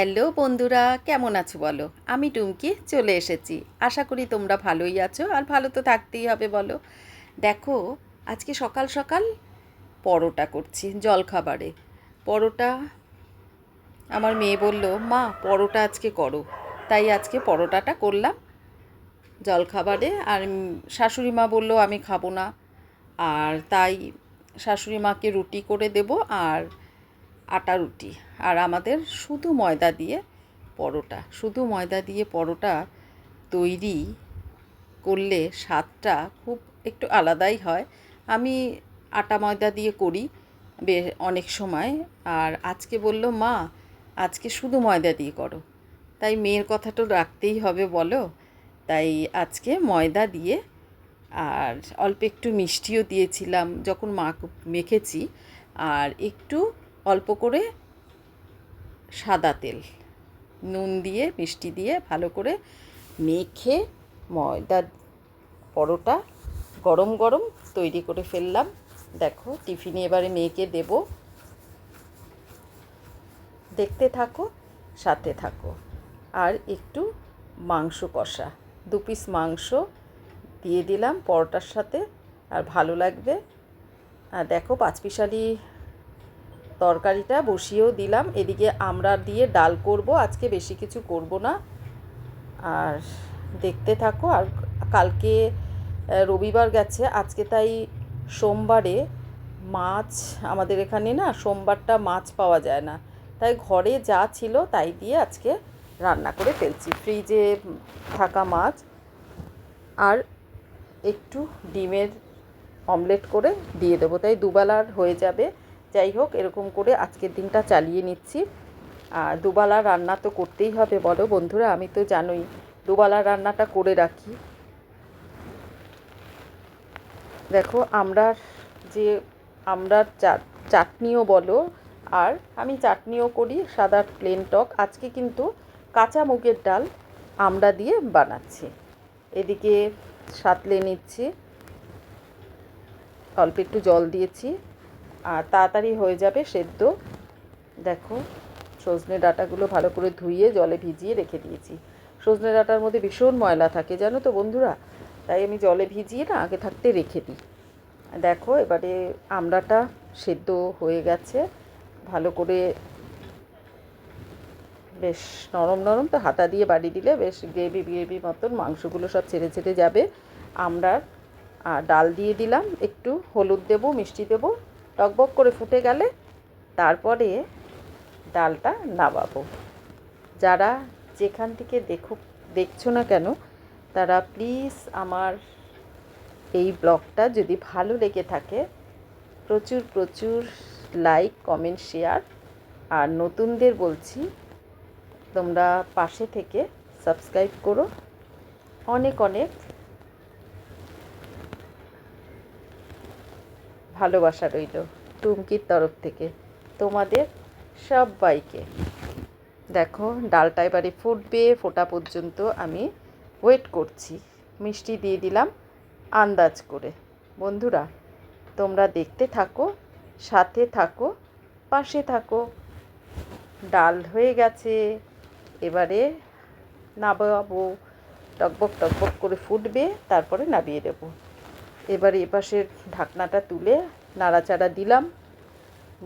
Hello বন্ধুরা, কেমন আছো বলো? আমি টুমকি, চলে এসেছি। আশা করি তোমরা ভালোই আছো, আর ভালো তো থাকতেই হবে বলো। দেখো, আজকে সকাল সকাল পরোটা করছি জলখাবারে। পরোটা, আমার মেয়ে বলল, মা, পরোটা আজকে করো। তাই আজকে পরোটাটা করলাম জলখাবারে। আর শাশুড়ি মা বলল, আমি খাব না। আর তাই শাশুড়ি মাকে রুটি করে দেব, আর আটা রুটি। আর আমাদের শুধু ময়দা দিয়ে পরোটা। শুধু ময়দা দিয়ে পরোটা তৈরি করলে স্বাদটা খুব একটু আলাদাই হয়। আমি আটা ময়দা দিয়ে করি বে, অনেক সময়। আর আজকে বলল, মা, আজকে শুধু ময়দা দিয়ে করো। তাই মেয়ের কথা তো রাখতেই হবে বলো। তাই আজকে ময়দা দিয়ে আর অল্প একটু মিষ্টিও দিয়েছিলাম যখন মা মেখেছি। আর একটু অল্প করে সাদা তেল। নুন দিয়ে, মিষ্টি দিয়ে ভালো করে মেখে ময়দার পরোটা গরম গরম তৈরি করে ফেললাম। দেখো, টিফিনে এবারে মেয়েকে দেব। দেখতে থাকো, সাথে থাকো। আর একটু মাংস কষা। দু পিস মাংস দিয়ে দিলাম পরোটার সাথে। আর ভালো লাগবে। আর দেখো, পাঁচপিশালি তরকারিটা বসিয়েও দিলাম। এদিকে আমরা দিয়ে ডাল করব। আজকে বেশি কিছু করব না। আর দেখতে থাকো, আর কালকে রবিবার গেছে। আজকে তাই সোমবারে মাছ, আমাদের এখানে না সোমবারটা মাছ পাওয়া যায় না। তাই ঘরে যা ছিল তাই দিয়ে আজকে রান্না করে ফেলছি। ফ্রিজে থাকা মাছ আর একটু ডিমের অমলেট করে দিয়ে দেবো। তাই দুবেলার হয়ে যাবে। যাই হোক, এরকম করে আজকের দিনটা চালিয়ে নিচ্ছি। আর দুবেলা রান্না তো করতেই হবে বলো বন্ধুরা, আমি তো জানোই দুবেলা রান্নাটা করে রাখি। দেখো, আমরা যে, আমরা চাটনিও বলো, আর আমি চাটনিও করি, সাদা প্লেন টক। আজকে কিন্তু কাঁচা মুগের ডাল আমরা দিয়ে বানাচ্ছি। এদিকে সাতলে নিচ্ছি, অল্প একটু জল দিয়েছি। আর তাড়াতাড়ি হয়ে যাবে সেদ্ধ। দেখো, সজনে ডাঁটাগুলো ভালো করে ধুইয়ে জলে ভিজিয়ে রেখে দিয়েছি। সজনে ডাঁটার মধ্যে ভীষণ ময়লা থাকে, জানো তো বন্ধুরা? তাই আমি জলে ভিজিয়ে না আগে থাকতে রেখে দিই। দেখো, এবারে আমড়াটা সেদ্ধ হয়ে গেছে। ভালো করে বেশ নরম নরম তো হাতা দিয়ে বাড়ি দিলে বেশ গ্রেভি গ্রেভি মতন মাংসগুলো সব ছেড়ে ছেড়ে যাবে। আমরা আর ডাল দিয়ে দিলাম, একটু হলুদ দেবো, মিষ্টি দেবো টকবক করে ফুটে গেলে তারপরে ডালটা নামাবো। যারা যেখান থেকে দেখো দেখছ না কেন, তারা প্লিজ আমার এই ব্লগটা যদি ভালো লেগে থাকে, প্রচুর প্রচুর লাইক কমেন্ট শেয়ার আর নতুনদের বলছি, তোমরা পাশে থেকে সাবস্ক্রাইব করো। অনেক অনেক ভালোবাসা রইল টুমকির তরফ থেকে তোমাদের সবাইকে। দেখো, ডালটা এবারে ফুটবে, ফোটা পর্যন্ত আমি ওয়েট করছি। মিষ্টি দিয়ে দিলাম আন্দাজ করে। বন্ধুরা, তোমরা দেখতে থাকো, সাথে থাকো, পাশে থাকো। ডাল হয়ে গেছে। এবারে নামাবো টকবক টকবক করে ফুটবে, তারপরে নামিয়ে দেবো। এবারে এপাশের ঢাকনাটা তুলে নাড়াচাড়া দিলাম।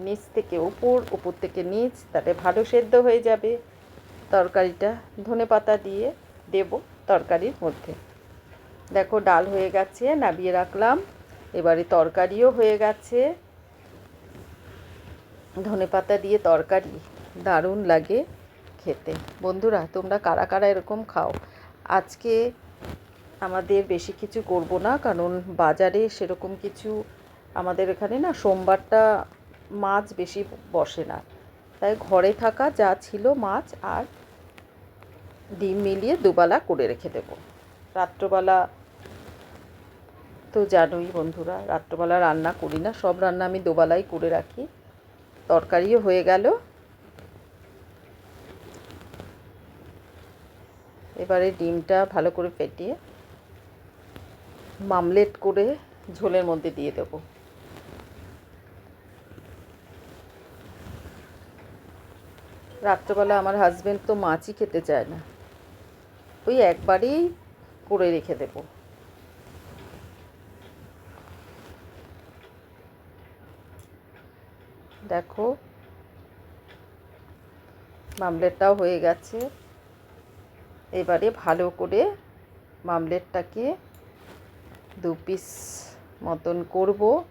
নিচ থেকে উপর উপর থেকে নিচ, তাতে ভালো সেদ্ধ হয়ে যাবে তরকারিটা। ধনে পাতা দিয়ে দেব তরকারির মধ্যে। দেখো, ডাল হয়ে গেছে, নাবিয়ে রাখলাম। এবারে তরকারিও হয়ে গেছে। ধনে পাতা দিয়ে তরকারি দারুণ লাগে খেতে। বন্ধুরা, তোমরা কারা কারা এরকম খাও? আজকে আমাদের বেশি কিছু করব না, কারণ বাজারে সেরকম কিছু আমাদের এখানে না সোমবারটা মাছ বেশি বসে না। তাই ঘরে থাকা যা ছিল মাছ আর ডিম মিলিয়ে দুবেলা করে রেখে দেব। রাত্রবেলা তো জানোই বন্ধুরা, রাত্রবেলা রান্না করি না, সব রান্না আমি দুবেলাই করে রাখি। তরকারিও হয়ে গেল। এবারে ডিমটা ভালো করে ফেটিয়ে মামলেট করে ঝোলের মধ্যে দিয়ে দেবো। রাত্রেবেলা আমার হাজবেন্ড তো মাছই খেতে চায় না। ওই একবারেই করে রেখে দেবো। দেখো, মামলেটটাও হয়ে গেছে। এবারে ভালো করে মামলেটটাকে দু পিস মতন করব।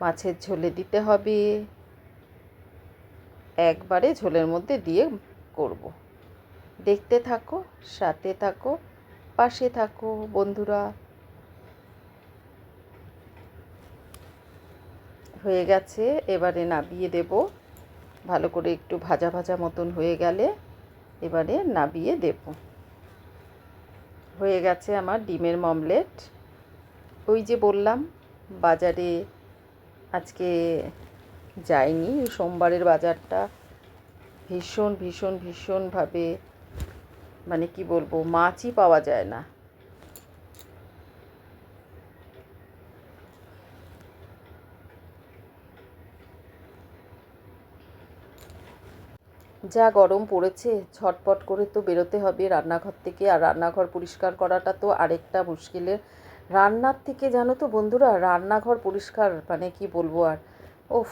মাছের ঝোলে দিতে হবে। একবারে ঝোলের মধ্যে দিয়ে করব। দেখতে থাকো, সাথে থাকো, পাশে থাকো বন্ধুরা। হয়ে গেছে, এবারে নাবিয়ে দেব। ভালো করে একটু ভাজা ভাজা মতন হয়ে গেলে এবারে নাবিয়ে দেব। হয়ে গেছে আমার ডিমের মমলেট। ওই যে বললাম, বাজারে আজকে যাইনি সোমবারের বাজারটা ভীষণ ভীষণ, ভীষণভাবে মানে কি বলব, মাছই পাওয়া যায় না। যা গরম পড়েছে ঝটপট করে তো বেরোতে হবে রান্নাঘর থেকে। আর রান্নাঘর পরিষ্কার করাটা তো আরেকটা মুশকিলের। রান্নার থেকে জানো তো বন্ধুরা, রান্নাঘর পরিষ্কার মানে কি বলব আর? ওফ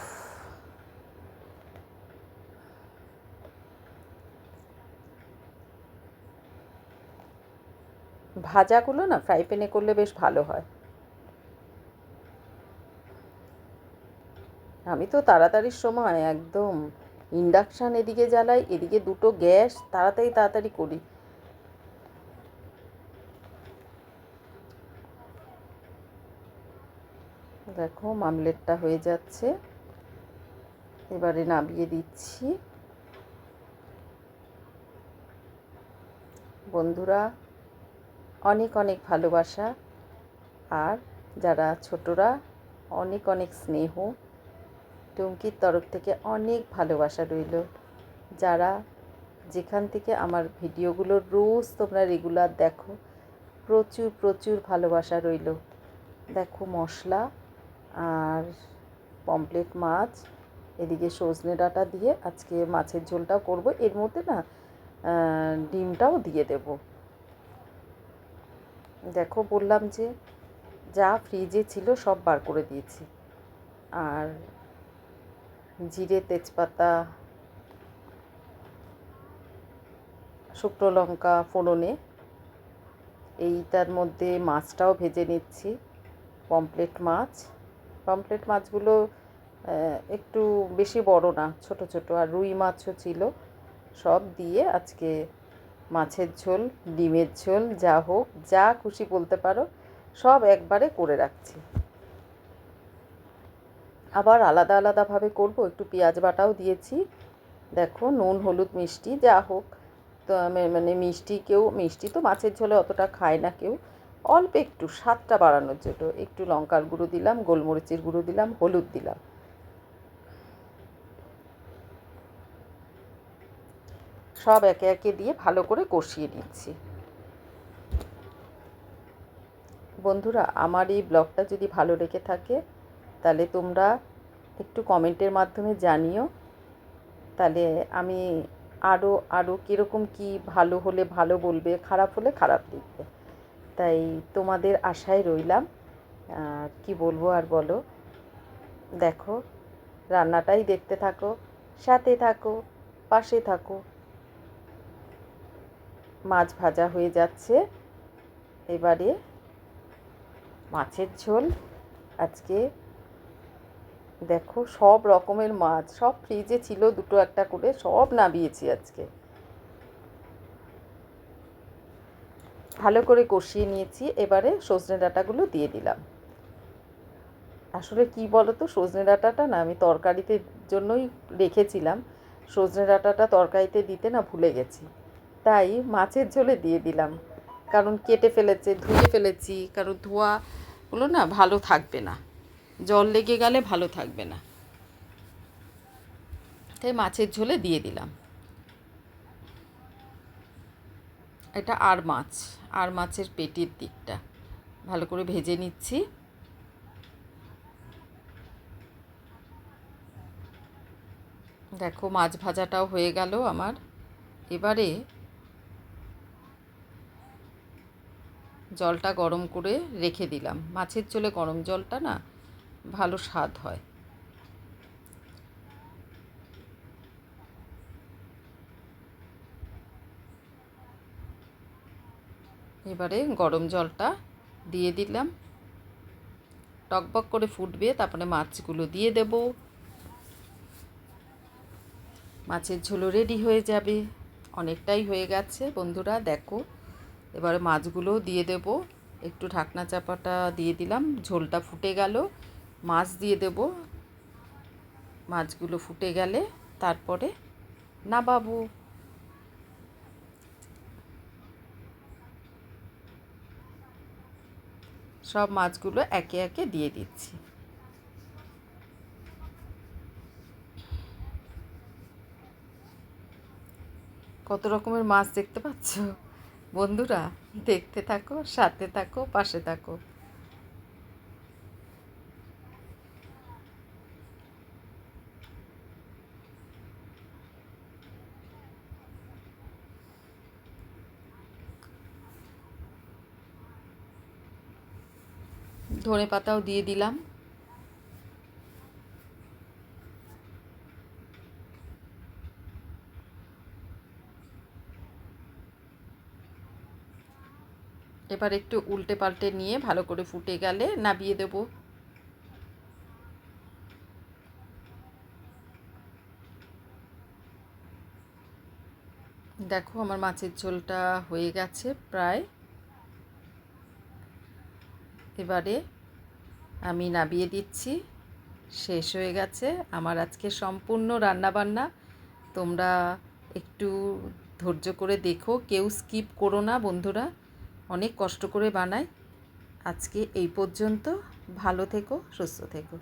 ভাজাগুলো না ফ্রাই প্যানে করলে বেশ ভালো হয়। আমি তো তাড়াতাড়ির সময় একদম ইন্ডাকশান এদিকে জ্বালাই, এদিকে দুটো গ্যাস, তাড়াতাড়ি তাড়াতাড়ি করি। দেখো, মামলেটটা হয়ে যাচ্ছে। এবারে নামিয়ে দিচ্ছি। বন্ধুরা, অনেক অনেক ভালোবাসা। আর যারা ছোটরা, অনেক অনেক স্নেহ। টুমকির তরফ থেকে অনেক ভালোবাসা রইল। যারা যেখান থেকে আমার ভিডিওগুলো রোজ তোমরা রেগুলার দেখো, প্রচুর প্রচুর ভালোবাসা রইল। দেখো মশলা আর পমপ্লেট মাছ, এদিকে সজনে ডাঁটা দিয়ে আজকে মাছের ঝোলটাও করব। এর মধ্যে না ডিমটাও দিয়ে দেব। দেখো বললাম যে, যা ফ্রিজে ছিল সব বার করে দিয়েছি। আর জিরে, তেজপাতা, শুকনো লঙ্কা, ফোড়নে। এইটার মধ্যে মাছটাও ভেজে নিচ্ছি। পমপ্লেট মাছ। পমপ্লেট মাছগুলো একটু বেশি বড় না, ছোট ছোট। আর রুই মাছও ছিল। সব দিয়ে আজকে মাছের ঝোল, ডিমের ঝোল, যা হোক, যা খুশি বলতে পারো, সব একবারে করে রাখছি। আবার আলাদা আলাদাভাবে করব। একটু পেঁয়াজ বাটাও দিয়েছি। দেখো, নুন, হলুদ, মিষ্টি, যা হোক। তো মানে মিষ্টি কেউ, মিষ্টি তো মাছের ঝোলে অতটা খায় না কেউ। অল্প একটু, স্বাদটা বাড়ানোর জন্য। একটু লঙ্কার গুঁড়ো দিলাম, গোলমরিচের গুঁড়ো দিলাম, হলুদ দিলাম। সব একে একে দিয়ে ভালো করে কষিয়ে নিচ্ছি। বন্ধুরা, আমার এই ব্লগটা যদি ভালো রেখে থাকে তাহলে তোমরা একটু কমেন্টের মাধ্যমে জানিও। তাহলে আমি আরও আরও কীরকম কী ভালো হলে ভালো বলবে, খারাপ হলে খারাপ লিখবে। তাই তোমাদের আশায় রইলাম। কি বলব আর বলো? দেখো, রান্নাটাই দেখতে থাকো, সাথে থাকো, পাশে থাকো। মাছ ভাজা হয়ে যাচ্ছে। এবারে মাছের ঝোল। আজকে দেখো, সব রকমের মাছ, সব ফ্রিজে ছিল দুটো একটা করে, সব নামিয়েছি আজকে। ভালো করে কষিয়ে নিয়েছি, এবারে সজনে ডাঁটাগুলো দিয়ে দিলাম। আসলে কি বলো তো সজনে ডাঁটাটা না আমি তরকারিতে জন্যই রেখেছিলাম। সজনে ডাঁটাটা তরকারিতে দিতে না ভুলে গেছি। তাই মাছের ঝোলে দিয়ে দিলাম। কারণ কেটে ফেলেছে, ধুয়ে ফেলেছি, কারণ ধোয়াগুলো না ভালো থাকবে না। জল লেগে গেলে ভালো থাকবে না। তাই মাছের ঝোলে দিয়ে দিলাম। এটা আর মাছ, আর মাছের পেটির দিকটা। ভালো করে ভেজে নিচ্ছি। দেখো মাছ ভাজাটাও হয়ে গেল আমার। এবারে জলটা গরম করে রেখে দিলাম। মাছের ঝোলে গরম জলটা না ভালো স্বাদ হয়। এবারে গরম জলটা দিয়ে দিলাম। টকবক করে ফুটবে, তারপরে মাছগুলো দিয়ে দেব। মাছের ঝোলও রেডি হয়ে যাবে। অনেকটাই হয়ে গেছে বন্ধুরা, দেখো। এবারে মাছগুলো দিয়ে দেব। একটু ঢাকনা চাপাটা দিয়ে দিলাম, ঝোলটা ফুটে গেল। মাছ দিয়ে দেব। মাছগুলো ফুটে গেলে তারপরে না বাবু সব মাছগুলো একে একে দিয়ে দিচ্ছি। কত রকমের মাছ দেখতে পাচ্ছ? বন্ধুরা, দেখতে থাকো, সাথে থাকো, পাশে থাকো। ধনে পাতাও দিয়ে দিলাম। এবার একটু উল্টে পাল্টে নিয়ে ভালো করে ফুটে গেলে নাবিয়ে দেব। দেখো আমার মাছের ঝোলটা হয়ে গেছে প্রায়। এবারে আমি নাবিয়ে দিচ্ছি। শেষ হয়ে গেছে। আমার আজকে সম্পূর্ণ রান্নাবান্না। তোমরা একটু ধৈর্য করে দেখো। কেউ স্কিপ করো না বন্ধুরা। অনেক কষ্ট করে বানাই আজকে এই পর্যন্ত। ভালো থেকো, সুস্থ থেকো।